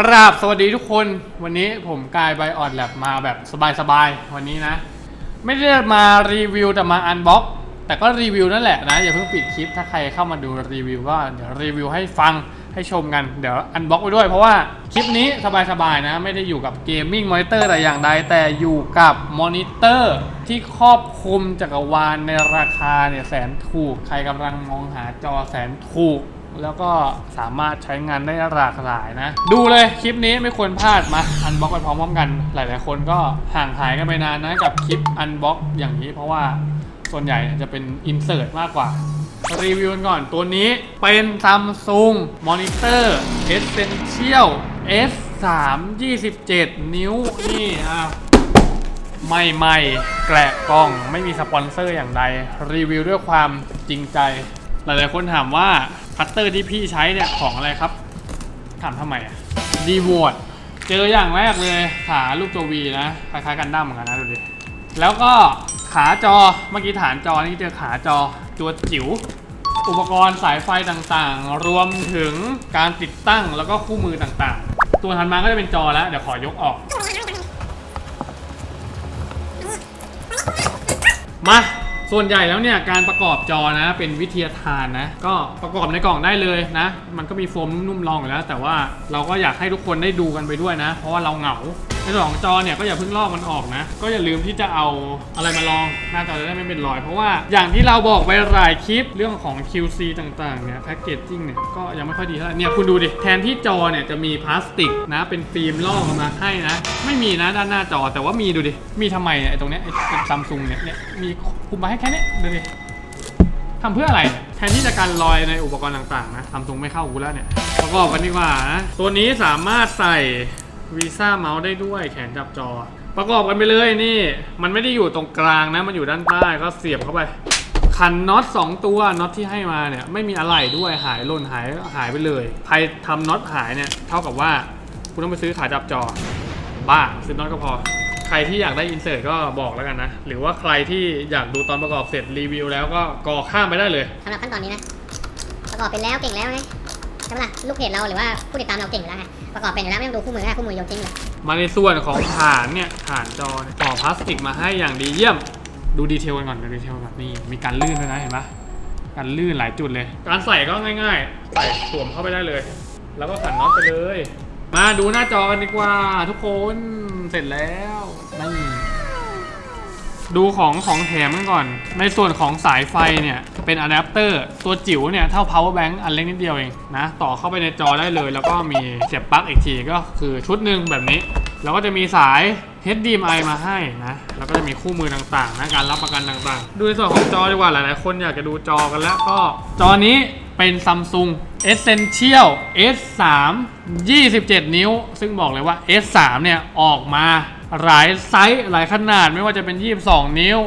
กราบสวัสดีทุกคนวันนี้ผมกายไบออดแลบมาแบบสบายๆ วันนี้นะ ไม่ได้มารีวิวแต่มาอันบ็อกแต่ก็รีวิวนั่นแหละนะ อย่าเพิ่งปิดคลิปถ้าใครเข้ามาดูรีวิวก็เดี๋ยวรีวิวให้ฟังให้ชมกัน เดี๋ยวอันบ็อกไปด้วย เพราะว่าคลิปนี้สบายๆนะ ไม่ได้อยู่กับเกมมิ่งมอนิเตอร์แต่อย่างใดแต่อยู่กับมอนิเตอร์ที่ครอบคลุมจักรวาลในราคาเนี่ยแสนถูก ใครกำลังมองหาจอแสนถูก แล้วก็สามารถใช้งานได้หลากหลายนะ ดูเลยคลิปนี้ไม่ควรพลาดมาอันบล็อกไปพร้อมๆกัน หลายๆคนก็ห่างหายกันไปนานนะกับคลิปอันบล็อกอย่างนี้ เพราะว่าส่วนใหญ่จะเป็นอินเสิร์ตมากกว่า รีวิวกันก่อนตัวนี้เป็น Samsung Monitor Essential S3 27 นิ้วนี่อะไม่ไม่ๆแกละกล้องไม่มีสปอนเซอร์อย่างใด รีวิวด้วยความจริงใจ หลายๆคนถามว่าคัตเตอร์ที่พี่ใช้เนี่ยของอะไรครับ ถามทำไมอะดีวอดเจออย่างแรกเลยขาลูกตัววีนะคล้ายๆกันดั้มเหมือนกันนะดูดิแล้วก็ขาจอเมื่อกี้ฐานจอนี่เจอขาจอตัวจิ๋วอุปกรณ์สายไฟต่างๆ รวมถึงการติดตั้งแล้วก็คู่มือต่างๆ ตัวถัดมาก็จะเป็นจอแล้ว เดี๋ยวขอยกออก มา ส่วนใหญ่แล้วเนี่ยการประกอบจอนะเป็นวิทยาทานนะ ก็ประกอบในกล่องได้เลยนะ มันก็มีโฟมนุ่มๆรองอยู่แล้ว แต่ว่าเราก็อยากให้ทุกคนได้ดูกันไปด้วยนะ เพราะว่าเราเหงา สองจอเนี่ยก็อย่าเพิ่งลอกมันออกนะ ก็อย่าลืมที่จะเอาอะไรมาลองหน้าจอจะได้ไม่เป็นรอย เพราะว่าอย่างที่เราบอกไปหลายคลิปเรื่องของ QC ต่างๆเนี่ยแพ็กเกจจิ้งเนี่ยก็ยังไม่ค่อยดีเท่าไหร่เนี่ยคุณดูดิแทนที่จอเนี่ยจะมีพลาสติกนะเป็นฟิล์มลอกออกมาให้นะ ไม่มีนะด้านหน้าจอแต่ว่ามีดูดิมีทำไมเนี่ยไอ้ตรงเนี้ยไอ้ซัมซุงเนี่ยเนี่ยมีคุมมาให้แค่นี้ดูดิทำเพื่ออะไร แทนที่จะการลอยในอุปกรณ์ต่างๆนะทำตรงไม่เข้ากูแล้วเนี่ยประกอบกันดีกว่านะตัวนี้สามารถใส่ วีซ่าเมาส์ได้ด้วยแขนจับจอ ประกอบกันไปเลยนี่ มันไม่ได้อยู่ตรงกลางนะ มันอยู่ด้านใต้ก็เสียบเข้าไปคันน็อต2ตัวน็อตที่ให้มาเนี่ยไม่มีอะไรด้วยหายล่นหายหายไปเลยใครทำน็อตหายเนี่ยเท่ากับว่าคุณต้องไปซื้อขาจับจอ บ้าซื้อน็อตก็พอ ใครที่อยากได้อินเสิร์ตก็บอกแล้วกันนะ หรือว่าใครที่อยากดูตอนประกอบเสร็จรีวิวแล้วก็กอข้ามไปได้เลยสำหรับขั้นตอนนี้นะประกอบเป็นแล้วเก่งแล้วไงใช่ไหมล่ะลูกเพจเราหรือว่าผู้ติดตามเราเก่งอยู่แล้วไง ประกอบเป็นอยู่แล้วไม่ต้องดูคู่มือก็ได้คู่มือโยนทิ้งเลยมาในส่วนของฐานเนี่ยฐานจอเนี่ยต่อพลาสติกมาให้อย่างดีเยี่ยม ดูดีเทลกันก่อนดูดีเทลแบบนนี่มีการลื่นด้วยนะเห็นไหมการลื่นหลายจุดเลย การใส่ก็ง่ายๆ ใส่สวมเข้าไปได้เลย แล้วก็ขันน็อตไปเลย มาดูหน้าจอกันดีกว่าทุกคนเสร็จแล้วนี่ ดูของของแถมกันก่อน ในส่วนของสายไฟเนี่ย เป็นอะแดปเตอร์ตัวจิ๋วเนี่ย เท่า power bank อันเล็กนิดเดียวเองนะ ต่อเข้าไปในจอได้เลย แล้วก็มีเสียบปลั๊กอีกทีก็คือชุดหนึ่งแบบนี้ แล้วก็จะมีสาย HDMI มาให้นะ แล้วก็จะมีคู่มือต่างๆนะการรับประกันต่างๆ ดูในส่วนของจอดีกว่าหลายๆ คนอยากจะดูจอกันแล้วก็จอนี้เป็น Samsung Essential S3 27 นิ้ว ซึ่งบอกเลยว่า S3 เนี่ยออกมา หลายไซส์หลายขนาดไม่ว่าจะเป็น 22 นิ้ว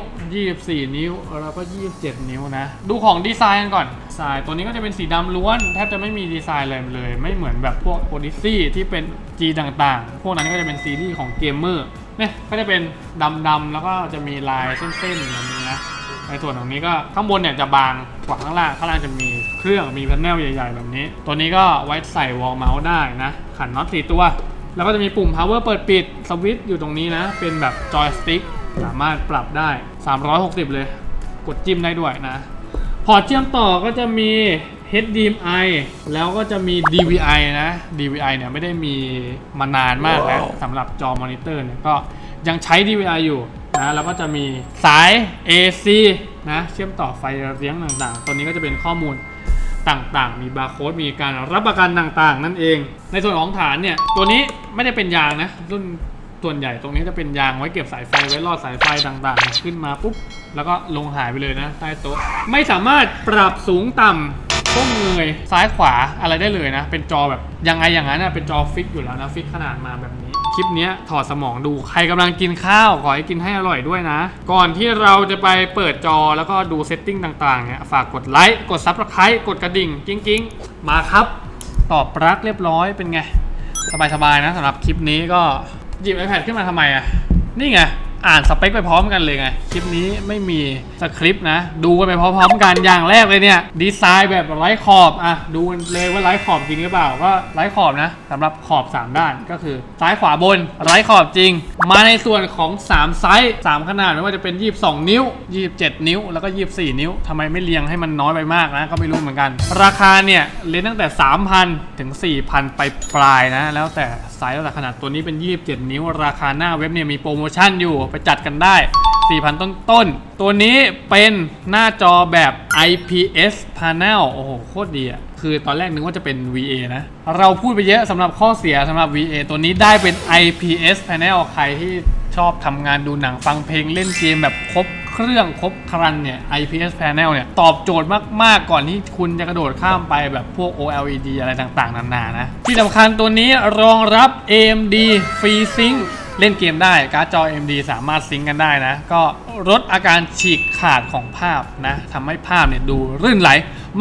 24 นิ้ว แล้วก็ 27 นิ้วนะ ดูของดีไซน์กันก่อนดีไซน์ตัวนี้ก็จะเป็นสีดำล้วน แทบจะไม่มีดีไซน์เลยเลย ไม่เหมือนแบบพวก Odyssey ที่เป็น G ต่างๆ พวกนั้นก็จะเป็นซีรีส์ของเกมเมอร์เนี่ยก็จะเป็นดำๆแล้วก็จะมีลายเส้นๆแบบนี้นะในส่วนของนี้ก็ข้างบนเนี่ยจะบางกว่าข้างล่างข้างล่างจะมีเครื่องมีแพนเนลใหญ่ ๆ แบบนี้ ตัวนี้ก็ไว้ใส่วอลเมาส์ได้นะขันน็อตสี่ตัว แล้วก็จะมีปุ่ม power เปิดปิดสวิตช์อยู่ตรงนี้นะ เป็นแบบจอยสติ๊กสามารถปรับได้ 360 เลย กดจิ้มได้ด้วยนะ พอร์ตเชื่อมต่อก็จะมี HDMI แล้วก็จะมี DVI นะ DVI เนี่ยไม่ได้มีมานานมากแล้วสำหรับจอมอนิเตอร์เนี่ยก็ยังใช้ DVI อยู่นะแล้วก็จะมีสาย AC นะ เชื่อมต่อไฟเลี้ยงต่างๆ ตัวนี้ก็จะเป็นข้อมูลต่างๆ มีบาร์โค้ด มีการรับประกันต่างๆ นั่นเอง ในส่วนของฐานเนี่ย ตัวนี้ ไม่ได้เป็นยางนะ รุ่นส่วนใหญ่ตรงนี้จะเป็นยางไว้เก็บสายไฟไว้ลอดสายไฟต่างๆ ขึ้นมาปุ๊บ แล้วก็ลงหายไปเลยนะ ใต้โต๊ะ ไม่สามารถปรับสูงต่ำก้มเงยซ้ายขวาอะไรได้เลยนะ เป็นจอแบบยังไงอย่างนั้นนะเป็นจอฟิกอยู่แล้วนะฟิกขนาดมาแบบนี้คลิปนี้ถอดสมองดูใครกำลังกินข้าว ขอให้กินให้อร่อยด้วยนะ ก่อนที่เราจะไปเปิดจอแล้วก็ดูเซตติ้งต่างๆเนี่ยฝากกดไลค์กดซับสไครต์กดกระดิ่ง กิ้งกิ้งๆมาครับ ตอบรักเรียบร้อยเป็นไง สบายๆนะสำหรับคลิปนี้ก็หยิบ iPad ขึ้นมาทำไมอะ นี่ไง อ่านสเปคไปพร้อมกันเลยไง คลิปนี้ไม่มีสคริปต์นะ ดูกันไปพร้อมๆกันอย่างแรกเลยเนี่ย ดีไซน์แบบไร้ขอบ อะ ดูกันเลยว่าไร้ขอบจริงหรือเปล่า ก็ไร้ขอบนะสำหรับขอบ 3 ด้านก็คือ ซ้ายขวาบน ไร้ขอบจริง มาในส่วนของ 3 ไซส์ 3 ขนาดไม่ว่าจะเป็น 22 นิ้ว 27 นิ้ว แล้วก็ 24 นิ้วทำไมไม่เรียงให้มันน้อยไปมากนะ ก็ไม่รู้เหมือนกัน ราคาเนี่ยเลนตั้งแต่ 3,000 ถึง 4,000 ไปปลายนะ แล้วแต่ไซส์แล้วแต่ขนาดตัวนี้เป็น 27 นิ้ว ราคาหน้าเว็บเนี่ยมีโปรโมชั่นอยู่ไปจัดกันได้ 4,000 ต้นต้น ตัวนี้เป็นหน้าจอแบบ IPS panel โอ้โห โคตรดีอะคือตอนแรกนึกว่าจะเป็น VA นะ เราพูดไปเยอะสำหรับข้อเสียสำหรับ VA ตัวนี้ได้เป็น IPS panel ใครที่ชอบทำงานดูหนังฟังเพลงเล่นเกมแบบครบเครื่องครบครันเนี่ย IPS panel เนี่ย ตอบโจทย์มาก ๆ ก่อนที่คุณจะกระโดดข้ามไปแบบพวก OLED อะไรต่าง ๆ นานานะ ที่สำคัญตัวนี้รองรับ AMD FreeSync เล่นเกมได้การ์ดจอ AMD สามารถซิงก์กันได้นะ ก็ลดอาการฉีกขาดของภาพนะทำให้ภาพเนี่ยดูรื่นไหล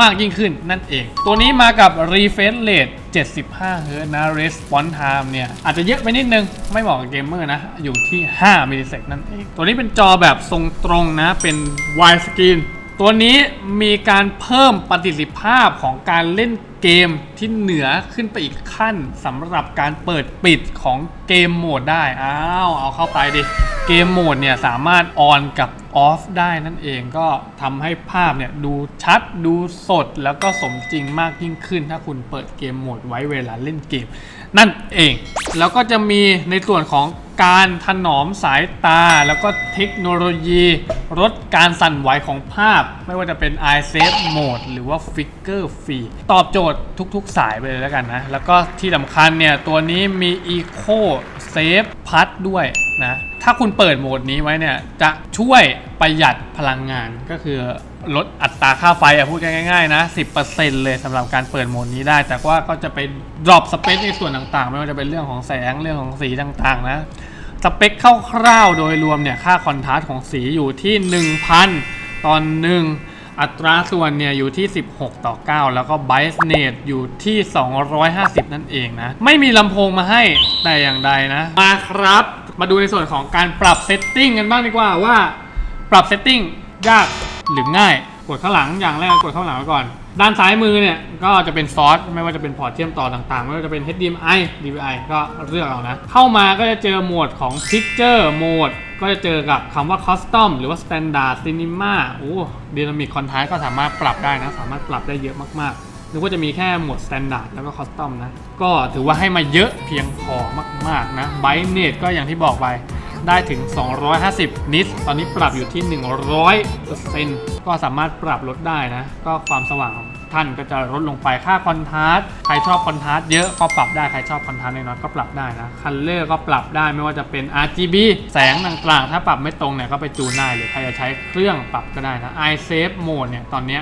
มากยิ่งขึ้นนั่นเอง ตัวนี้มากับ refresh rate 75 Hz นะ response time เนี่ย อาจจะเยอะไปนิดนึง ไม่เหมาะกับเกมเมอร์นะ อยู่ที่ 5 มิลลิเซกนั่นเอง ตัวนี้เป็นจอแบบทรงตรงนะ เป็น wide screen ตัวนี้มีการเพิ่มประสิทธิภาพของการเล่นเกมที่เหนือขึ้นไปอีกขั้นสำหรับการเปิดปิดของเกมโหมดได้ อ้าวเอาเข้าไปดิ เกมโหมดเนี่ยสามารถออนกับออฟได้นั่นเองก็ทำให้ภาพเนี่ยดูชัดดูสดแล้วก็สมจริงมากยิ่งขึ้น ถ้าคุณเปิดเกมโหมดไว้เวลาเล่นเกม นั่นเอง แล้วก็จะมีในส่วนของ การถนอมสายตา แล้วก็เทคโนโลยีลดการสั่นไหวของภาพ ไม่ว่าจะเป็น Eye Safe Mode หรือว่า Flicker Free ตอบโจทย์ทุกๆ สายไปเลยแล้วกันนะ แล้วก็ที่สำคัญเนี่ย ตัวนี้มี Eco Safe Plus ด้วยนะ ถ้าคุณเปิดโหมดนี้ไว้เนี่ย จะช่วยประหยัดพลังงานก็คือลดอัตราค่าไฟอะพูดง่ายๆ นะ 10%เลยสำหรับการเปิดโหมดนี้ได้ แต่ว่าก็จะไป drop สเปคในส่วนต่างๆ ไม่ว่าจะเป็นเรื่องของแสงเรื่องของสีต่างๆ นะ สเปคคร่าวๆโดยรวมเนี่ยค่าคอนทราสต์ของสีอยู่ที่ 1,000 ตอนหนึ่งอัตราส่วนเนี่ยอยู่ที่ 16 ต่อ 9 แล้วก็ b i เน t อยู่ที่ 250 นั่นเองนะ ไม่มีลำโพงมาให้แต่อย่างใดนะ มาครับ มาดูในส่วนของการปรับเซตติ้งกันบ้างดีกว่าว่า ปรับเซตติ้งยากหรือง่าย กดข้างหลังอย่างแรกกดข้างหลังก่อน ด้านซ้ายมือเนี่ยก็จะเป็นซอสไม่ว่าจะเป็นพอร์ตเชื่อมต่อต่างๆ ไม่ว่าจะเป็น HDMI DVI ก็เลือกเอานะ เข้ามาก็จะเจอโหมดของ Picture Mode ก็จะเจอกับคำว่า Custom หรือว่า Standard Cinema โอ้ Dynamic Contrast ก็สามารถปรับได้นะ สามารถปรับได้เยอะมากๆนึกว่าจะมีแค่โหมด Standard แล้วก็ Custom นะ ก็ถือว่าให้มาเยอะเพียงพอมากๆนะ b i n a t ก็อย่างที่บอกไปได้ถึง 250 นิตตอนนี้ปรับอยู่ที่ 100%ก็สามารถปรับลดได้นะ ก็ความสว่างของ ท่านก็จะลดลงไปค่าคอนทราสต์ใครชอบคอนทราสต์เยอะก็ปรับได้ใครชอบคอนทราสต์น้อยก็ปรับได้นะคันเลอร์ก็ปรับได้ไม่ว่าจะเป็น RGB แสงต่างๆ ถ้าปรับไม่ตรงเนี่ยก็ไปจูนได้หรือใครจะใช้เครื่องปรับก็ได้นะ Eye Safe Mode เนี่ยตอนนี้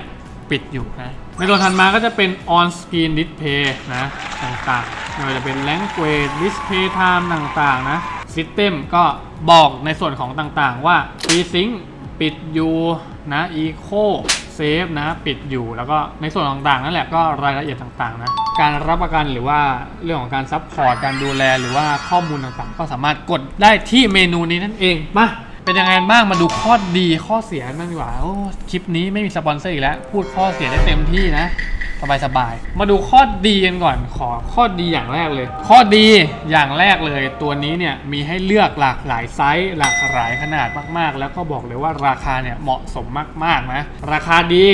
ปิดอยู่นะในตัวถัดมาก็จะเป็น on screen display นะต่างๆไม่ว่าจะเป็น language display time ต่างๆนะ system ก็บอกในส่วนของต่างๆว่า FreeSync ปิดอยู่นะ eco เซฟนะปิดอยู่แล้วก็ในส่วนต่างๆนั่นแหละก็รายละเอียดต่างๆนะการรับประกันหรือว่าเรื่องของการซัพพอร์ตการดูแลหรือว่าข้อมูลต่างๆ ก็สามารถกดได้ที่เมนูนี้นั่นเองมาเป็นยังไงบ้างมาดูข้อดีข้อเสียบ้างดีกว่าโอ้คลิปนี้ไม่มีสปอนเซอร์อีกแล้ว พูดข้อเสียได้เต็มที่นะ สบายสบายมาดูข้อดีกันก่อนขอข้อดีอย่างแรกเลย ข้อดีอย่างแรกเลย ตัวนี้เนี่ยมีให้เลือกหลากหลายไซส์หลากหลายขนาดมากๆ แล้วก็บอกเลยว่าราคาเนี่ยเหมาะสมมากๆนะราคาดี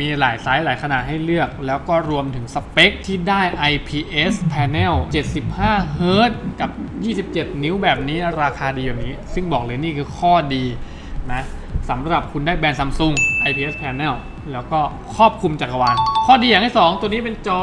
มีหลายไซส์หลายขนาดให้เลือก แล้วก็รวมถึงสเปคที่ได้ IPS panel 75 Hz กับ 27 นิ้วแบบนี้ราคาดีแบบนี้ ซึ่งบอกเลยนี่คือข้อดีนะสำหรับคุณได้แบรนด์ Samsung IPS panel แล้วก็ครอบคลุมจักรวาล ข้อดีอย่างที่ 2 ตัวนี้เป็นจอ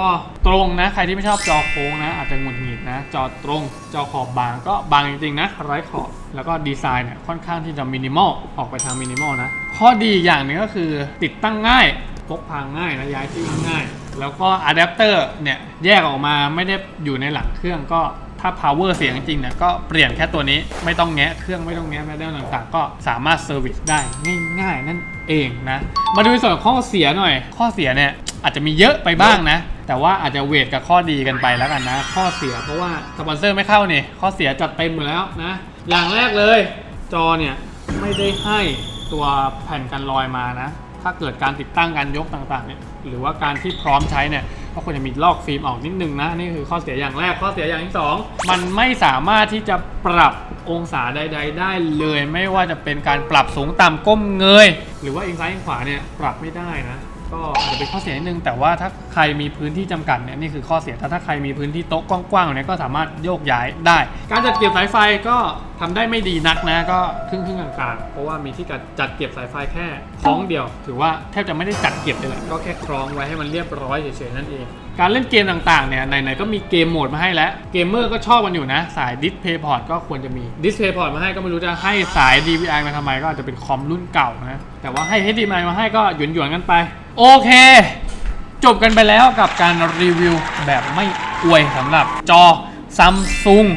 ตรงนะ ใครที่ไม่ชอบจอโค้งนะ อาจจะหงุดหงิดนะ จอตรง จอขอบบางก็บางจริงๆนะไร้ขอบ แล้วก็ดีไซน์เนี่ยค่อนข้างที่จะมินิมอล ออกไปทางมินิมอลนะ ข้อดีอย่างหนึงก็คือติดตั้งง่าย พกพาง่ายนะย้ายที่ง่าย แล้วก็อะแดปเตอร์เนี่ยแยกออกมาไม่ได้อยู่ในหลังเครื่องก็ถ้า power เสียงจริงเนี่ยก็เปลี่ยนแค่ตัวนี้ไม่ต้องแงะเครื่องไม่ต้องแงะแมดเดิลต่างๆ ก็สามารถเซอร์วิสได้ง่ายๆนั่น เองนะ มาดูในส่วนของข้อเสียหน่อย ข้อเสียเนี่ยอาจจะมีเยอะไปบ้างนะ แต่ว่าอาจจะเวทกับข้อดีกันไปแล้วกันนะ ข้อเสียเพราะว่าสปอนเซอร์ไม่เข้านี่ข้อเสียจัดเต็มหมดแล้วนะ อย่างแรกเลย จอเนี่ยไม่ได้ให้ตัวแผ่นกันรอยมานะ ถ้าเกิดการติดตั้งการยกต่างๆเนี่ยหรือว่าการที่พร้อมใช้เนี่ยก็ควรจะมีลอกฟิล์มออกนิดนึงนะนี่คือข้อเสียอย่างแรกข้อเสียอย่างที่สองมันไม่สามารถที่จะปรับองศาใด ๆ ได้เลย ไม่ว่าจะเป็นการปรับสูงต่ำก้มเงย หรือว่าเอียงซ้ายเอียงขวาเนี่ยปรับไม่ได้นะ ก็อาจจะเป็นข้อเสียนิดนึง แต่ว่าถ้าใครมีพื้นที่จำกัดเนี่ยนี่คือข้อเสียแต่ถ้าใครมีพื้นที่โต๊ะกว้างๆเนี่ยก็สามารถโยกย้ายได้ การจัดเก็บสายไฟก็ทำได้ไม่ดีนักนะก็ครึ่งๆกลางๆเพราะว่ามีที่จัดเก็บสายไฟแค่คล้องเดียว ถือว่าแทบจะไม่ได้จัดเก็บเลยแหละก็แค่คล้องไว้ให้มันเรียบร้อยเฉยๆนั่นเอง การเล่นเกมต่างๆ เนี่ย ไหนๆ ก็มีเกมโหมดมาให้แล้ว เกมเมอร์ก็ชอบกันอยู่นะ สายดิสเพย์พอร์ตก็ควรจะมีดิสเพย์พอร์ตมาให้ก็ไม่รู้จะให้สาย DVI มาทำไมก็อาจจะเป็นคอมรุ่นเก่านะ แต่ว่าให้ HDMI มาให้ก็หยวนๆกันไป โอเค จบกันไปแล้วกับการรีวิวแบบไม่อวยสำหรับจอ Samsung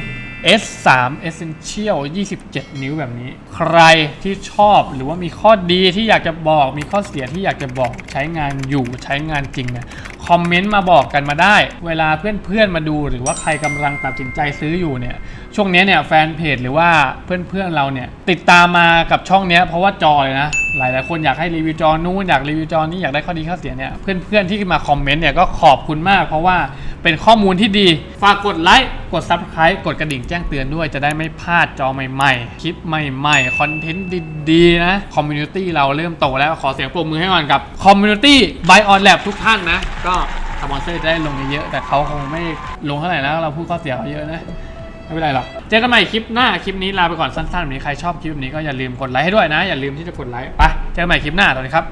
S3 Essential 27 นิ้วแบบนี้ ใครที่ชอบหรือว่ามีข้อดีที่อยากจะบอก มีข้อเสียที่อยากจะบอกใช้งานอยู่ใช้งานจริงเนี่ย คอมเมนต์มาบอกกันมาได้ เวลาเพื่อนๆมาดูหรือว่าใครกำลังตัดสินใจซื้ออยู่เนี่ยช่วงนี้เนี่ยแฟนเพจหรือว่าเพื่อนๆเราเนี่ยติดตามมากับช่องเนี้ยเพราะว่าจอเลยนะหลายๆคนอยากให้รีวิวจอนู้นอยากรีวิวจอนี้อยากได้ข้อดีข้อเสียเนี่ยเพื่อนๆที่มาคอมเมนต์เนี่ยก็ขอบคุณมาก เพราะว่าเป็นข้อมูลที่ดี ฝากกดไลค์กด Subscribe กดกระดิ่งแจ้งเตือนด้วย จะได้ไม่พลาดจอใหม่ๆ คลิปใหม่ๆ คอนเทนต์ดีๆ นะคอมมูนิตี้เราเริ่มโตแล้วขอเสียงปรบมือให้ก่อนกับคอมมูนิตี้ by on lab ทุกท่านนะก็สปอนเซอร์จะได้ลงเยอะแต่เขาคงไม่ลงเท่าไหร่นะเราพูดข้อเสียเขาเยอะนะไม่เป็นไรหรอก เจอกันใหม่คลิปหน้า คลิปนี้ลาไปก่อนสั้นๆแบบนี้ใครชอบคลิปนี้ก็อย่าลืมกดไลค์ให้ด้วยนะ อย่าลืมที่จะกดไลค์ไปเจอกันใหม่คลิปหน้าสวัสดีครับ